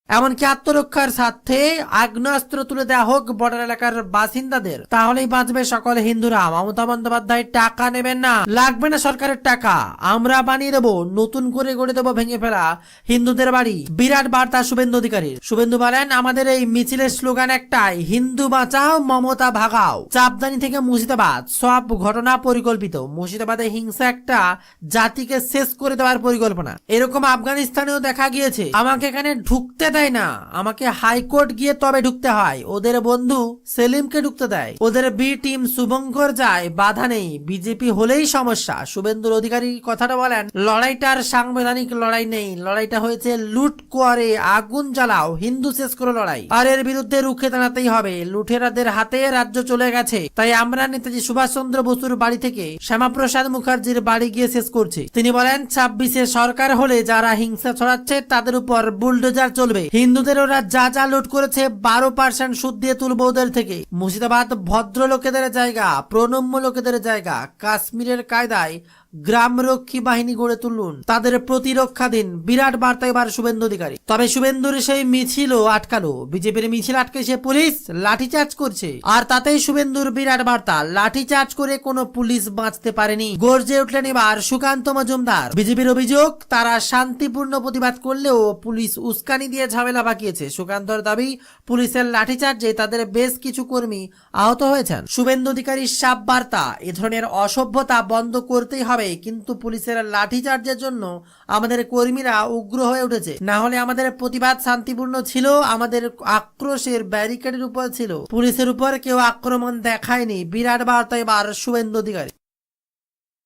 এমনকি আত্মরক্ষার স্বার্থে আগ্নেয়াস্ত্র তুলে দেওয়া হোক বর্ডার এলাকার বাসিন্দাদের, তাহলেই বাঁচবে সকল হিন্দুরা। মমতা বন্দ্যোপাধ্যায়, টাকা নেবেন না। লাগবে না সরকারের টাকা। আমরা বানিয়ে দেবো, নতুন করে গড়ে দেবো ভেঙে ফেলা হিন্দুদের বাড়ি। বিরাট বার্তা শুভেন্দু অধিকারীর। শুভেন্দু বলেন, আমাদের এই মিছিলের স্লোগান একটাই, হিন্দু বাঁচাও, মমতা ভাগাও। চাপদানি থেকে মুর্শিদাবাদ, সব ঘটনা পরিকল্পিত। মুর্শিদাবাদে হিংসা একটা জাতিকে শেষ করে দেওয়ার পরিকল্পনা। এরকম আফগানিস্তানেও দেখা গিয়েছে। আমাকে এখানে ঢুকতে দেয় না। আমাকে হাইকোর্ট গিয়ে তবে ঢুকতে হয়। ওদের বন্ধু সেলিমকে ঢুকতে দেয়। ওদের বি টিম শুভঙ্কর যায়, বাধা নেই। বিজেপি হলেই সমস্যা। শুভেন্দুর অধিকারী কথাটা বলেন, লড়াইটার সাংবিধানিক লড়াই নেই। লড়াইটা হয়েছে লুট করে আগুন জ্বালাও, হিন্দু শেষ করে লড়াই। আর এর বিরুদ্ধে রুখে দাঁড়াতেই হবে। লুঠেরাদের হাতে রাজ্য চলে গেছে। তাই আমরা নেতাজি সুভাষচন্দ্র বসুর বাড়ি থেকে শ্যামাপ্রসাদ মুখার্জির বাড়ি গিয়ে শেষ করছি। তিনি বলেন, ছাব্বিশে সরকার হলে যারা হিংসা ছড়াচ্ছে, তাদের উপর বুলডোজার চলবে। হিন্দুদের ওরা যা যা লুট করেছে বারো পার্সেন্ট সুদ দিয়ে তুলবো ওদের থেকে। মুর্শিদাবাদ ভদ্র লোকেদের জায়গা, প্রণম্য লোকেদের জায়গা, কাশ্মীরের কায়দায় গ্রামরক্ষী বাহিনী গড়ে তুলুন। তাদের প্রতিরক্ষা দিন। বিরাট বার্তা এবার শুভেন্দু অধিকারী। তবে শুভেন্দুর সেই মিছিলও আটকালো। বিজেপির মিছিল আটকেছে পুলিশ লাঠিচার্জ করছে। আর তাতেই শুভেন্দুর বিরাট বার্তা। লাঠিচার্জ করে কোনো পুলিশ বাঁচতে পারেনি। গর্জে উঠলেন এবার সুকান্ত মজুমদার। বিজেপির অভিযোগ, তারা শান্তিপূর্ণ প্রতিবাদ করলেও পুলিশ উস্কানি দিয়ে ঝামেলা বাকিয়েছে। সুকান্তর দাবি, পুলিশের লাঠিচার্জে তাদের বেশ কিছু কর্মী আহত হয়েছেন। শুভেন্দু অধিকারীর সাপ বার্তা, এ ধরনের অসভ্যতা বন্ধ করতেই হবে কিন্তু পুলিশের লাঠিচার্জের জন্য আমাদের কর্মীরা উগ্র হয়ে উঠেছে। না হলে আমাদের প্রতিবাদ শান্তিপূর্ণ ছিল, আমাদের আক্রোশের ব্যারিকেডের উপর ছিল। পুলিশের উপর কেউ আক্রমণ দেখায়নি। বিরাট বার্তা এবার শুভেন্দু অধিকারী।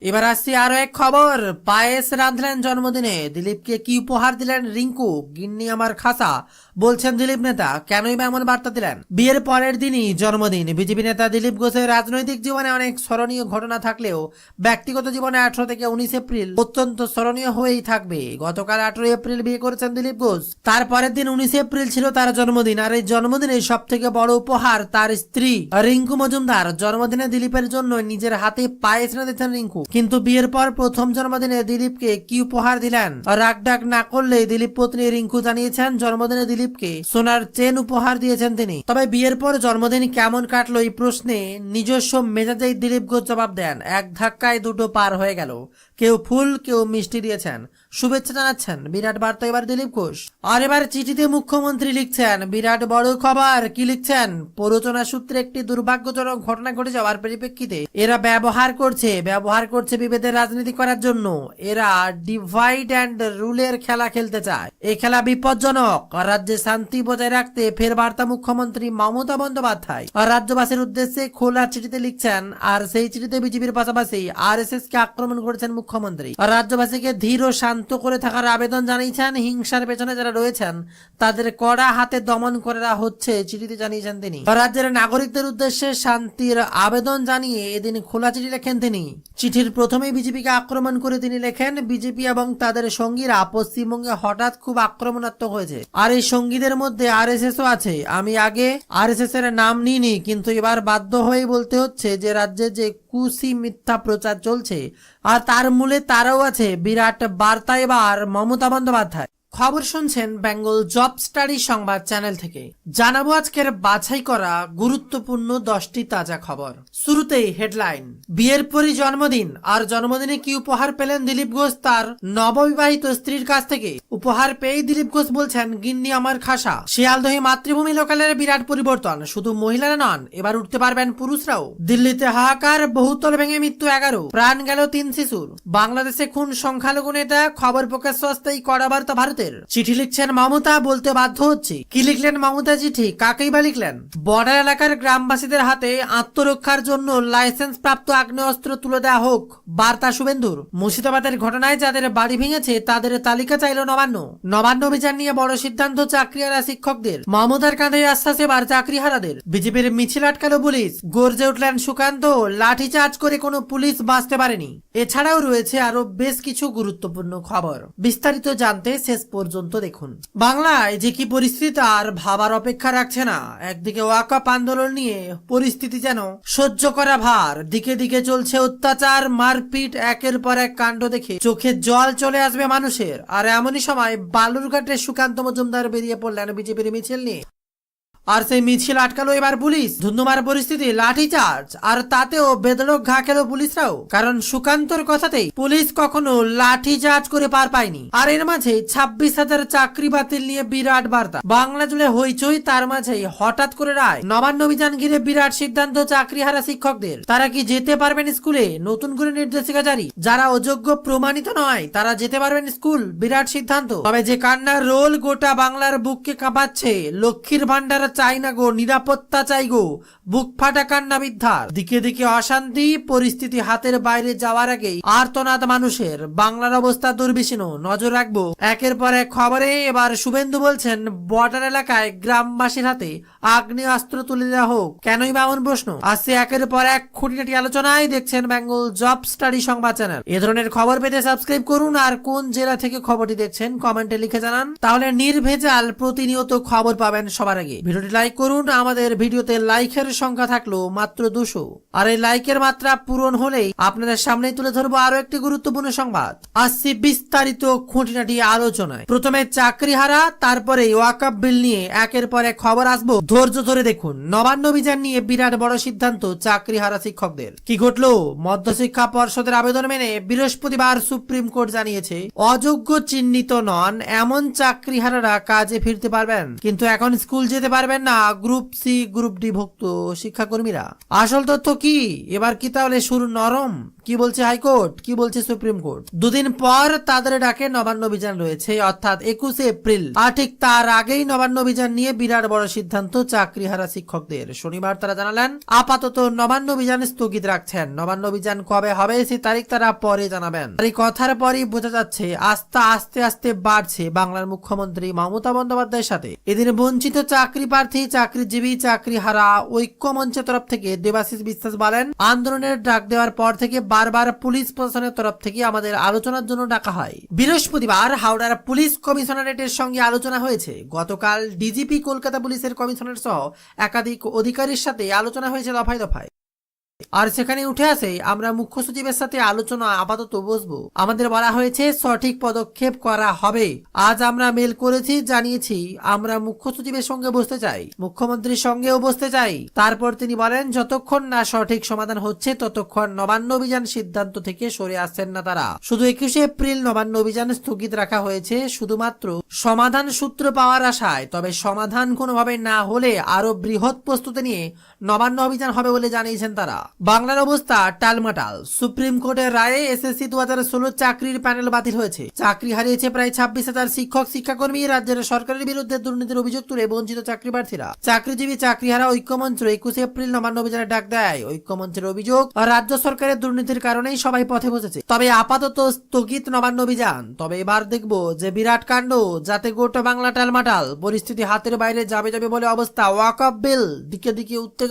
এবার আসছি আরও এক খবর। পায়েস রাঁধলেন জন্মদিনে। দিলীপকে কি উপহার দিলেন রিঙ্কু? গিন্নি আমার খাসা, বলছেন দিলীপ নেতা, কেনই বা এমন বার্তা দিলেন? বিয়ের পরের দিনই জন্মদিন। বিজেপি নেতা দিলীপ ঘোষের রাজনৈতিক জীবনে অনেক স্মরণীয় ঘটনা থাকলেও ব্যক্তিগত জীবনে আঠারো থেকে উনিশ এপ্রিল অত্যন্ত স্মরণীয় হয়েই থাকবে। গতকাল আঠারো এপ্রিল বিয়ে করেছেন দিলীপ ঘোষ। তার পরের দিন উনিশে এপ্রিল ছিল তার জন্মদিন। আর এই জন্মদিনে সব থেকে বড় উপহার তার স্ত্রী রিঙ্কু মজুমদার। জন্মদিনে দিলীপের জন্য নিজের হাতে পায়েস দিচ্ছেন রিঙ্কু। কিন্তু বিয়ের পর প্রথম জন্মদিনে দিলীপকে কি উপহার দিলেন? রাগ ডাক না করলে দিলীপ পত্নী রিঙ্কু জানিয়েছেন জন্মদিনে দিলীপকে সোনার চেন উপহার দিয়েছেন তিনি। তবে বিয়ের পর জন্মদিন কেমন কাটলো এই প্রশ্নে নিজস্ব মেজাজেই দিলীপ ঘোষ জবাব দেন, এক ধাক্কায় দুটো পার হয়ে গেল। কেউ ফুল, কেউ মিষ্টি দিয়েছেন। শুভেচ্ছা জানাচ্ছেন বিরাট বার্তা এবার দিলীপ ঘোষ। আর এবার চিঠিতে মুখ্যমন্ত্রী লিখছেন, বিরাট বড় খবর, কি লিখছেন? প্ররোচনা সূত্রে একটি দুর্ভাগ্যজনক ঘটনা ঘটে যাওয়ার পরিপ্রেক্ষিতে এরা ব্যবহার করছে ব্যবহার করছে বিভেদের রাজনীতি করার জন্য। এরা ডিভাইড অ্যান্ড রুলের খেলা খেলতে চায়। এই খেলা বিপজ্জনক। রাজ্যে শান্তি বজায় রাখতে ফের বার্তা মুখ্যমন্ত্রী মমতা বন্দ্যোপাধ্যায়। রাজ্যবাসীর উদ্দেশ্যে খোলা চিঠিতে লিখছেন, আর সেই চিঠিতে বিজেপির পাশাপাশি আর এস এস কে আক্রমণ করেছেন মুখ্যমন্ত্রী। রাজ্যবাসীকে ধীর ও শান্ত করে থাকার আবেদন জানিয়েছেন হিংসার পেছনে যারা রয়েছেন, তাদের কড়া হাতে দমন করে হচ্ছে চিঠিতে জানিয়েছেন তিনি। রাজ্যের নাগরিকদের উদ্দেশ্যে শান্তির আবেদন জানিয়ে এদিন খোলা চিঠি লেখেন তিনি। চিঠির প্রথমেই বিজেপিকে আক্রমণ করে তিনি লেখেন, বিজেপি এবং তাদের সঙ্গীরা পশ্চিমবঙ্গে হঠাৎ খুব আক্রমণাত্মক হয়েছে। আর এই সঙ্গীদের মধ্যে আর ও আছে। আমি আগে আর এর নাম নিইনি, কিন্তু এবার বাধ্য হয়ে বলতে হচ্ছে যে রাজ্যে যে কুসি মিথ্যা প্রচার চলছে, আর তার মূলে তারাও আছে। বিরাট বার্তা এবার মমতা বন্দ্যোপাধ্যায়। খবর শুনছেন বেঙ্গল জব স্টাডি সংবাদ চ্যানেল থেকে। জানাব আজকের বাছাই করা গুরুত্বপূর্ণ দশটি তাজা খবর। শুরুতেই হেডলাইন, বিয়ের পরই জন্মদিন, আর জন্মদিনে কি উপহার পেলেন দিলীপ ঘোষ তার নববিবাহিত স্ত্রীর কাছ থেকে? উপহার পেয়েই দিলীপ ঘোষ বলছেন, গিন্নি আমার খাসা। শিয়ালদহে মাতৃভূমি লোকালের বিরাট পরিবর্তন, শুধু মহিলারা নন, এবার উঠতে পারবেন পুরুষরাও। দিল্লিতে হাহাকার, বহুতল ভেঙে মৃত্যু এগারো, প্রাণ গেল তিন শিশুর। বাংলাদেশে খুন সংখ্যালঘু নেতা, খবর প্রকাশ অস্থায়ী কড়া বার্তা ভারতের ভারতের চিঠি লিখছেন মমতা, বলতে বাধ্য হচ্ছে। কি লিখলেন মমতা চিঠি? কাকেই বা লিখলেন? বর্ডার এলাকার গ্রামবাসীদের হাতে আত্মরক্ষার জন্য লাইসেন্স প্রাপ্ত আগ্নেয়াস্ত্র তুলে দেওয়া হোক। বার্তা শুভেন্দুর। মুর্শিদাবাদের ঘটনায় যাদের বাড়ি ভেঙেছে, তাদের তালিকা চাইল নবান্ন। নবান্ন অভিযান নিয়ে বড় সিদ্ধান্ত চাকরিহারা শিক্ষকদের। মমতার কাঁধে আশ্বাস এবার চাকরিহারাদের। বিজেপির মিছিল আটকালো পুলিশ। গর্জে উঠলেন সুকান্ত। লাঠিচার্জ করে কোনো পুলিশ বাঁচতে পারেনি। এছাড়াও রয়েছে আরও বেশ কিছু গুরুত্বপূর্ণ খবর। বিস্তারিত জানতে শেষ পর্যন্ত দেখুন। বাংলায় যে কি পরিস্থিতি আর ভাবার অপেক্ষা রাখছে না। একদিকে ওয়াকাপ আন্দোলন নিয়ে পরিস্থিতি যেন সহ্য করা ভার, দিকে দিকে চলছে অত্যাচার, মারপিট, একের পর এক কাণ্ড দেখে চোখে জল চলে আসবে মানুষের। আর এমনই সময় বালুরঘাটে সুকান্ত মজুমদার বেরিয়ে পড়লেন বিজেপির মিছিল নিয়ে। আর সেই মিছিল আটকালো এবার পুলিশ। ধুন্ধুমার পরিস্থিতি লাঠি চার্জ আর তাতেও বেদরক ঘা খেলো পুলিশরাও। কারণ সুকান্তর কথাতেই পুলিশ কখনো লাঠি চার্জ করে পার পায়নি। আর এর মাঝে ছাব্বিশ হাজার চাকরি বাতিল নিয়ে বিরাট বার্তা। বাংলা জুড়ে হইচই, তার মাঝেই হঠাৎ করে রায়। নবান্ন অভিযান ঘিরে বিরাট সিদ্ধান্ত চাকরিহারা শিক্ষকদের। তারা কি যেতে পারবেন স্কুলে? নতুন করে নির্দেশিকা জারি। যারা অযোগ্য প্রমাণিত নয়, তারা যেতে পারবেন স্কুল। বিরাট সিদ্ধান্ত। তবে যে কান্নার রোল গোটা বাংলার বুককে কাঁপাচ্ছে লক্ষ্মীর ভান্ডার চাই না গো, নিরাপত্তা চাই গো। বুক ফাটা কান্না বিদ্ধার। দিকে দিকে অশান্তি, পরিস্থিতি হাতের বাইরে যাওয়ার আগেই আর্তনাদ মানুষের। বাংলার অবস্থা দুর্বিষীণ, নজর রাখব। একের পর এক খবরে এবার শুভেন্দু বলছেন, বর্ডার এলাকায় গ্রামবাসীর হাতে আগ্নেয়াস্ত্র তুলে দেওয়া হোক। কেনই বা এমন প্রশ্ন? আসছে একের পর এক খুঁটিনাটি আলোচনায় দেখছেন বেঙ্গল জব স্টাডি সংবাদ চ্যানেল। এ ধরনের খবর পেতে সাবস্ক্রাইব করুন আর কোন জেলা থেকে খবরটি দেখছেন কমেন্টে লিখে জানান। তাহলে নির্ভেজাল প্রতিনিয়ত খবর পাবেন সবার আগে। ভিডিওটি লাইক করুন, আমাদের ভিডিওতে লাইকের সংখ্যা থাকল মাত্র দুশো। আর এই লাইকের মাত্রা পূরণ হলেই আপনাদের সামনে তুলে ধরবো আরও একটি গুরুত্বপূর্ণ সংবাদ। আসছি বিস্তারিত খুঁটিনাটি আলোচনায়। প্রথমে চাকরিহারা তারপরে ওয়াকাপ বিল নিয়ে একের পর এক খবর আসব। ধৈর্য ধরে দেখুন, নবান্ন অভিযান নিয়ে বিরাট বড় সিদ্ধান্ত চাকরিহারা শিক্ষকদের। কি ঘটলো? মধ্যশিক্ষা পর্ষদের আবেদন মেনে বৃহস্পতিবার সুপ্রিম কোর্ট জানিয়েছে, অযোগ্য চিহ্নিত নন, এমন চাকরিহারারা কাজে ফিরতে পারবেন। কিন্তু এখন স্কুল যেতে পারবেন না গ্রুপ সি গ্রুপ ডি ভুক্ত শিক্ষাকর্মীরা। আসল তথ্য কি? এবার কি তাহলে শুরু নরম? কি বলছে হাইকোর্ট? কি বলছে সুপ্রিম কোর্ট? দুদিন পর তাদের ডাকে নবান্ন অভিযান রয়েছে, অর্থাৎ একুশে এপ্রিল। আর ঠিক তার আগেই নবান্ন অভিযান নিয়ে বিরাট বড় সিদ্ধান্ত চাকরিহারা শিক্ষকদের। শনিবার তারা জানালেন, আপাতত নবান্ন অভিযান স্থগিত রাখছেন। নবান্ন অভিযান কবে হবে সে তারিখ তারা পরে জানাবেন। এই কথার পরই বোঝা যাচ্ছে, আস্থা আস্তে আস্তে বাড়ছে বাংলার মুখ্যমন্ত্রী মমতা বন্দ্যোপাধ্যায়ের সাথে। এদিন বঞ্চিত চাকরি প্রার্থী চাকরিজীবী, চাকরিহারা ঐক্য মঞ্চের তরফ থেকে দেবাশিস বিশ্বাস বলেন, আন্দোলনের ডাক দেওয়ার পর থেকে বারবার পুলিশ প্রশাসনের তরফ থেকে আমাদের আলোচনার জন্য ডাকা হয়। বৃহস্পতিবার হাওড়ার পুলিশ কমিশনারেটের সঙ্গে আলোচনা হয়েছে। গতকাল ডিজিপি কলকাতা পুলিশের কমিশনার সহ একাধিক অধিকারীর সাথে আলোচনা হয়েছে দফায় দফায়। আর সেখানে উঠে আসে, আমরা মুখ্য সচিবের সাথে আলোচনা আপাতত বসবো। আমাদের বলা হয়েছে, সঠিক পদক্ষেপ করা হবে। আজ আমরা মেল করেছি, জানিয়েছি, আমরা মুখ্য সচিবের সঙ্গে বসতে চাই, মুখ্যমন্ত্রীর সঙ্গেও বসতে চাই। তারপর তিনি বলেন, যতক্ষণ না সঠিক সমাধান হচ্ছে, ততক্ষণ নবান্ন অভিযান সিদ্ধান্ত থেকে সরে আসছেন না তারা। শুধু একুশে এপ্রিল নবান্ন অভিযান স্থগিত রাখা হয়েছে, শুধুমাত্র সমাধান সূত্র পাওয়ার আশায়। তবে সমাধান কোনোভাবে না হলে আরও বৃহৎ প্রস্তুতি নিয়ে নবান্ন অভিযান হবে বলে জানিয়েছেন তারা। বাংলার অবস্থা টালমাটাল। সুপ্রিম কোর্টের রায়ে এসএসসি দু হাজার ষোলো চাকরির প্যানেল বাতিল হয়েছে। চাকরি হারিয়েছে প্রায় ছাব্বিশ হাজার শিক্ষক, শিক্ষাকর্মী, রাজ্যের সরকারের বিরুদ্ধে দুর্নীতির অভিযোগ তুলে বঞ্চিত চাকরি প্রার্থীরা চাকরিজীবী চাকরিহারা ঐক্যমঞ্চ একুশে এপ্রিল নবান্ন অভিযানের ডাক দেয়। ঐক্যমঞ্চের অভিযোগ, রাজ্য সরকারের দুর্নীতির কারণেই সবাই পথে বসেছে। তবে আপাতত স্থগিত নবান্ন অভিযান। তবে এবার দেখব যে বিরাট কাণ্ড, যাতে গোটা বাংলা টালমাটাল। পরিস্থিতি হাতের বাইরে যাবে যাবে বলে অবস্থা। ওয়াক অফ বিল দিকে দিকে উত্তেজনা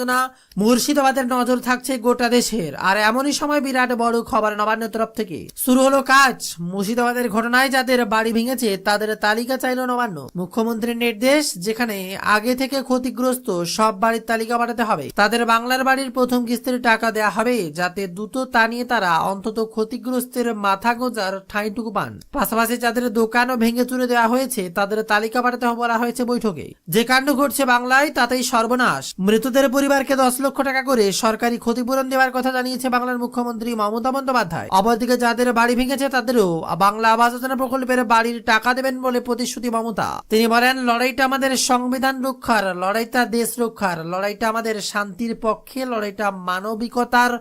মুর্শিদাবাদের নজর থাকছে গোটা দেশের। আর এমনই সময় বিরাট বড় খবর নবান্নের তরফ থেকে। শুরু হলো কাজ। মুর্শিদাবাদের ঘটনায় যাদের বাড়ি ভেঙেছে, তাদের তালিকা চাইলো নবান্ন। মুখ্যমন্ত্রীর নির্দেশ, যেখানে আগে থেকে ক্ষতিগ্রস্ত সব বাড়ির তালিকা পাঠাতে হবে। তাদের বাংলার বাড়ির প্রথম কিস্তির টাকা দেয়া হবে, যাতে দ্রুত তা নিয়ে তারা অন্তত ক্ষতিগ্রস্তের মাথা গোজার ঠাঁইটুকু পান। পাশাপাশি যাদের দোকানও ভেঙে চুরে দেওয়া হয়েছে, তাদের তালিকা পাঠাতে বলা হয়েছে বৈঠকে। যে কাণ্ড ঘটছে বাংলায়, তাতেই সর্বনাশ। মৃতদের পরিবারকে দশ লক্ষ টাকা করে সরকারি ক্ষতিপূরণ দেওয়ার কথা জানিয়েছে বাংলার মুখ্যমন্ত্রী মমতা বন্দ্যোপাধ্যায়। অপরদিকে যাদের বাড়ি ভেঙেছে, তাদেরও বাংলা আবাস যোজনা প্রকল্পের বাড়ির টাকা দেবেন বলে প্রতিশ্রুতি মমতা। তিনি বলেন, লড়াইটা আমাদের সংবিধান রক্ষার, লড়াইটা দেশ রক্ষার, লড়াইটা আমাদের শান্তির পক্ষে, লড়াইটা মানবিকতার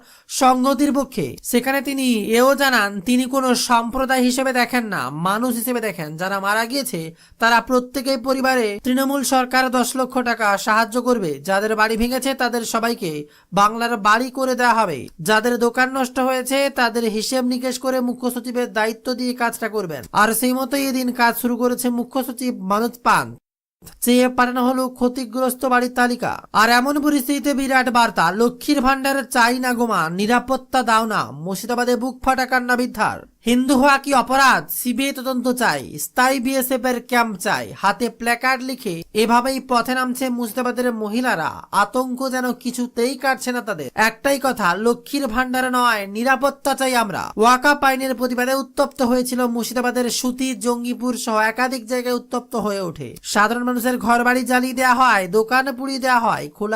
সংগতির পক্ষে। সেখানে তিনি এও জানান, তিনি কোনো সম্প্রদায় হিসেবে দেখেন না, মানুষ হিসেবে দেখেন। যারা মারা গিয়েছে, তারা প্রত্যেকেই পরিবারে তৃণমূল সরকার দশ লক্ষ টাকা সাহায্য করবে। যাদের বাড়ি ভেঙেছে তাদের সবাইকে বাংলার বাড়ি করে দেওয়া হবে। যাদের দোকান নষ্ট হয়েছে, তাদের হিসেব নিকেশ করে মুখ্য সচিবের দায়িত্ব দিয়ে কাজটা করবেন। আর সেই মতোই এদিন কাজ শুরু করেছে মুখ্য সচিব মানজ পান্ত চেয়ে পাঠানো হলো ক্ষতিগ্রস্ত বাড়ির তালিকা। আর এমন পরিস্থিতিতে বিরাট বার্তা, লক্ষ্মীর ভান্ডারের চাই না গোমা, নিরাপত্তা দাও না, মুর্শিদাবাদে বুক ফাটা কান্না বিদ্ধার হিন্দু হওয়া কি অপরাধ? সিবিআই তদন্ত চাই। স্থায়ী বিএসএফ এর ক্যাম্প চাই। হাতে প্ল্যাকার্ড লিখে এভাবেই পথে নামছে মুর্শিদাবাদের মহিলারা। আতঙ্ক যেন কিছুতেই কাটছে না তাদের। একটাই কথা, লক্ষ্মীর ভান্ডার নয়, নিরাপত্তা চাই আমরা। ওয়াকা পাইনের প্রতিবাদে উত্তপ্ত হয়েছিল মুর্শিদাবাদের সুতি, জঙ্গিপুর সহ একাধিক জায়গায় উত্তপ্ত হয়ে ওঠে। সাধারণ মানুষের ঘর বাড়ি জ্বালিয়ে দেওয়া হয়, দোকান পুড়িয়ে দেওয়া হয়, খোলা